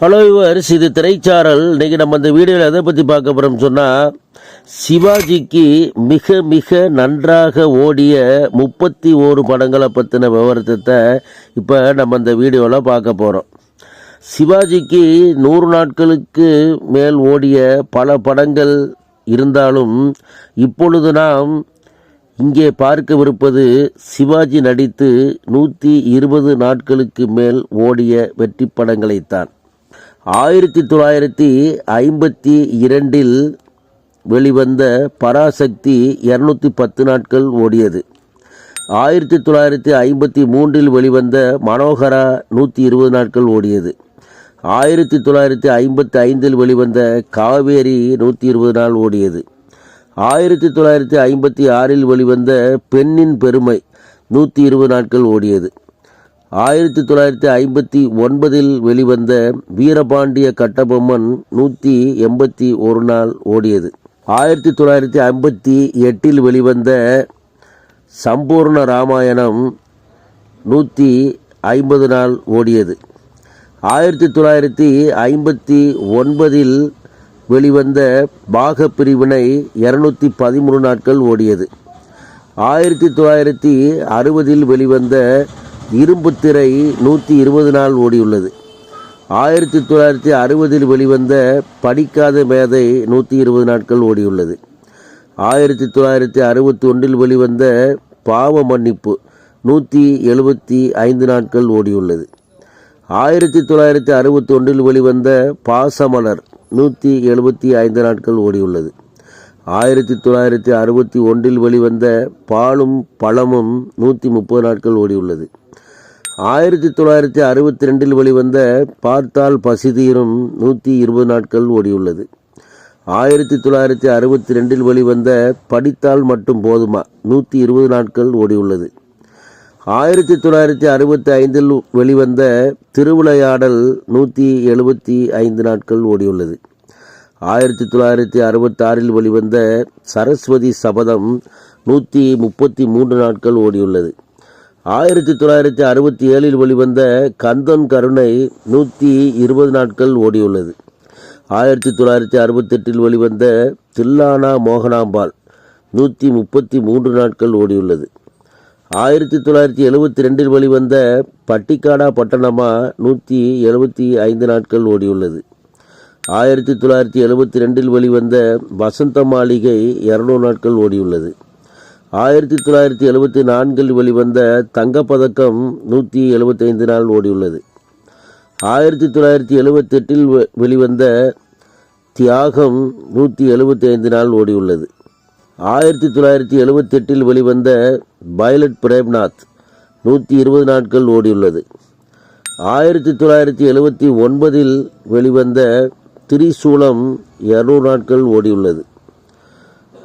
Hello yours இது திரைச்சாரல். இன்னைக்கு நம்ம இந்த வீடியோவில் எதை பற்றி பார்க்க போகிறோம் சொன்னால் சிவாஜிக்கு மிக மிக நன்றாக ஓடிய முப்பத்தி ஓரு படங்களை பற்றின விவரத்தை இப்போ நம்ம இந்த வீடியோவில் பார்க்க போகிறோம் சிவாஜிக்கு நூறு நாட்களுக்கு மேல் ஓடிய பல படங்கள் இருந்தாலும் இப்பொழுது நாம் இங்கே பார்க்கவிருப்பது சிவாஜி நடித்து நூற்றி இருபது நாட்களுக்கு மேல் ஓடிய வெற்றி படங்களைத்தான். ஆயிரத்தி தொள்ளாயிரத்தி ஐம்பத்தி இரண்டில் வெளிவந்த பராசக்தி இரநூத்தி பத்து நாட்கள் ஓடியது. ஆயிரத்தி தொள்ளாயிரத்தி ஐம்பத்தி மூன்றில் வெளிவந்த மனோகரா நூற்றி இருபது நாட்கள் ஓடியது. ஆயிரத்தி தொள்ளாயிரத்தி ஐம்பத்தி ஐந்தில் வெளிவந்த காவேரி நூற்றி இருபது நாள் ஓடியது. ஆயிரத்தி தொள்ளாயிரத்தி ஐம்பத்தி ஆறில் வெளிவந்த பெண்ணின் பெருமை நூற்றி இருபது நாட்கள் ஓடியது. ஆயிரத்தி தொள்ளாயிரத்தி ஐம்பத்தி ஒன்பதில் வெளிவந்த வீரபாண்டிய கட்டபொம்மன் நூற்றி எண்பத்தி ஒரு நாள் ஓடியது. ஆயிரத்தி தொள்ளாயிரத்தி ஐம்பத்தி எட்டில் வெளிவந்த சம்பூர்ண ராமாயணம் நூற்றி ஐம்பது நாள் ஓடியது. ஆயிரத்தி தொள்ளாயிரத்தி ஐம்பத்தி ஒன்பதில் வெளிவந்த பாக பிரிவினை இரநூத்தி பதிமூணு நாட்கள் ஓடியது. ஆயிரத்தி தொள்ளாயிரத்தி அறுபதில் வெளிவந்த இரும்புத்திரை நூற்றி இருபது நாள் ஓடியுள்ளது. ஆயிரத்தி தொள்ளாயிரத்தி அறுபதில் வெளிவந்த படிக்காத மேதை நூற்றி இருபது நாட்கள் ஓடியுள்ளது. ஆயிரத்தி தொள்ளாயிரத்தி அறுபத்தி ஒன்றில் வெளிவந்த பாவ மன்னிப்பு நூற்றி எழுபத்தி ஐந்து நாட்கள் ஓடியுள்ளது. ஆயிரத்தி தொள்ளாயிரத்தி அறுபத்தி ஒன்றில் வெளிவந்த பாசமலர் நூற்றி எழுபத்தி ஐந்து நாட்கள் ஓடியுள்ளது. ஆயிரத்தி தொள்ளாயிரத்தி அறுபத்தி ஒன்றில் வெளிவந்த பாலும் பழமும் நூற்றி முப்பது நாட்கள் ஓடியுள்ளது. ஆயிரத்தி தொள்ளாயிரத்தி அறுபத்தி ரெண்டில் வெளிவந்த பார்த்தால் பசிதீரும் நூற்றி இருபது நாட்கள் ஓடியுள்ளது. ஆயிரத்தி தொள்ளாயிரத்தி அறுபத்தி ரெண்டில் வெளிவந்த படித்தால் மட்டும் போதுமா? நூற்றி இருபது நாட்கள் ஓடியுள்ளது. ஆயிரத்தி தொள்ளாயிரத்தி அறுபத்தி ஐந்தில் வெளிவந்த திருவிளையாடல் நூற்றி எழுபத்தி ஐந்து நாட்கள் ஓடியுள்ளது. ஆயிரத்தி தொள்ளாயிரத்தி அறுபத்தாறில் வெளிவந்த சரஸ்வதி சபதம் நூற்றி முப்பத்தி மூன்று நாட்கள் ஓடியுள்ளது. ஆயிரத்தி தொள்ளாயிரத்தி அறுபத்தி ஏழில் வெளிவந்த கந்தன் கருணை நூற்றி இருபது நாட்கள் ஓடியுள்ளது. ஆயிரத்தி தொள்ளாயிரத்தி அறுபத்தெட்டில் வெளிவந்த தில்லானா மோகனாம்பாள் நூற்றி முப்பத்தி மூன்று நாட்கள் ஓடியுள்ளது. ஆயிரத்தி தொள்ளாயிரத்தி எழுபத்தி ரெண்டில் வெளிவந்த பட்டிக்காடா பட்டணமா நூற்றி எழுபத்தி ஐந்து நாட்கள் ஓடியுள்ளது. ஆயிரத்தி தொள்ளாயிரத்தி எழுபத்தி ரெண்டில் வெளிவந்த வசந்த மாளிகை இரநூறு நாட்கள் ஓடியுள்ளது. ஆயிரத்தி தொள்ளாயிரத்தி எழுபத்தி நான்கில் வெளிவந்த தங்கப்பதக்கம் நூற்றி எழுபத்தைந்து நாள் ஓடியுள்ளது. ஆயிரத்தி தொள்ளாயிரத்தி எழுபத்தெட்டில் வெ- வெளிவந்த தியாகம் நூற்றி எழுபத்தி ஐந்து நாள் ஓடியுள்ளது. ஆயிரத்தி தொள்ளாயிரத்தி எழுபத்தெட்டில் வெளிவந்த பைலட் பிரேம்நாத் நூற்றி இருபது நாட்கள் ஓடியுள்ளது. ஆயிரத்தி தொள்ளாயிரத்தி எழுபத்தி ஒன்பதில் வெளிவந்த திரிசூலம் இரநூறு நாட்கள் ஓடியுள்ளது.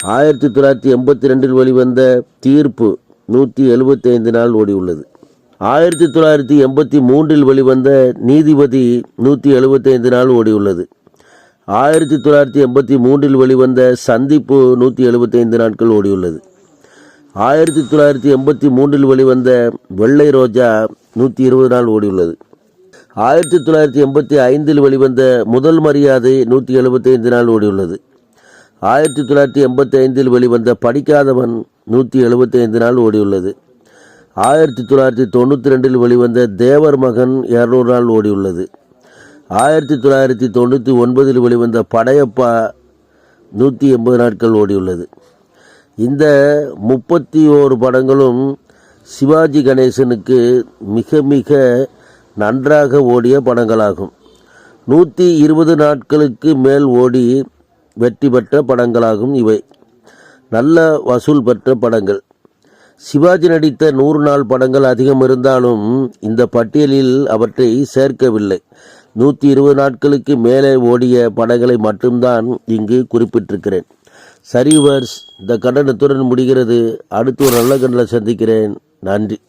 ஆயிரத்தி தொள்ளாயிரத்தி எண்பத்தி ரெண்டில் வெளிவந்த தீர்ப்பு நூற்றி எழுபத்தி ஐந்து நாள் ஓடியுள்ளது. ஆயிரத்தி தொள்ளாயிரத்தி எண்பத்தி மூன்றில் வெளிவந்த நீதிபதி நூற்றி எழுபத்தைந்து நாள் ஓடியுள்ளது. ஆயிரத்தி தொள்ளாயிரத்தி எண்பத்தி மூன்றில் வெளிவந்த சந்திப்பு நூற்றி எழுபத்தைந்து நாட்கள் ஓடியுள்ளது. ஆயிரத்தி தொள்ளாயிரத்தி எண்பத்தி மூன்றில் வெளிவந்த வெள்ளை ரோஜா நூற்றி இருபது நாள் ஓடியுள்ளது. ஆயிரத்தி தொள்ளாயிரத்தி எண்பத்தி ஐந்தில் வெளிவந்த முதல் மரியாதை நூற்றி எழுபத்தைந்து நாள் ஓடியுள்ளது. ஆயிரத்தி தொள்ளாயிரத்தி எண்பத்தி ஐந்தில் வெளிவந்த படிக்காதவன் நூற்றி எழுபத்தி ஐந்து நாள் ஓடியுள்ளது. ஆயிரத்தி தொள்ளாயிரத்தி தொண்ணூற்றி ரெண்டில் வெளிவந்த தேவர் மகன் இரநூறு நாள் ஓடியுள்ளது. ஆயிரத்தி தொள்ளாயிரத்தி தொண்ணூற்றி ஒன்பதில் வெளிவந்த படையப்பா நூற்றி எண்பது நாட்கள் ஓடியுள்ளது. இந்த முப்பத்தி ஓரு படங்களும் சிவாஜி கணேசனுக்கு மிக மிக நன்றாக ஓடிய படங்களாகும். நூற்றி இருபது நாட்களுக்கு மேல் ஓடி வெற்றி பெற்ற படங்களாகும் இவை. நல்ல வசூல் பெற்ற படங்கள். சிவாஜி நடித்த நூறு நாள் படங்கள் அதிகம் இருந்தாலும் இந்த பட்டியலில் அவற்றை சேர்க்கவில்லை. நூற்றி இருபது நாட்களுக்கு மேலே ஓடிய படங்களை மட்டும்தான் இங்கு குறிப்பிட்டிருக்கிறேன். சரிவர்ஸ் இந்த கண்டனத்துடன் முடிகிறது. அடுத்து ஒரு நல்ல கண்டனை சந்திக்கிறேன். நன்றி.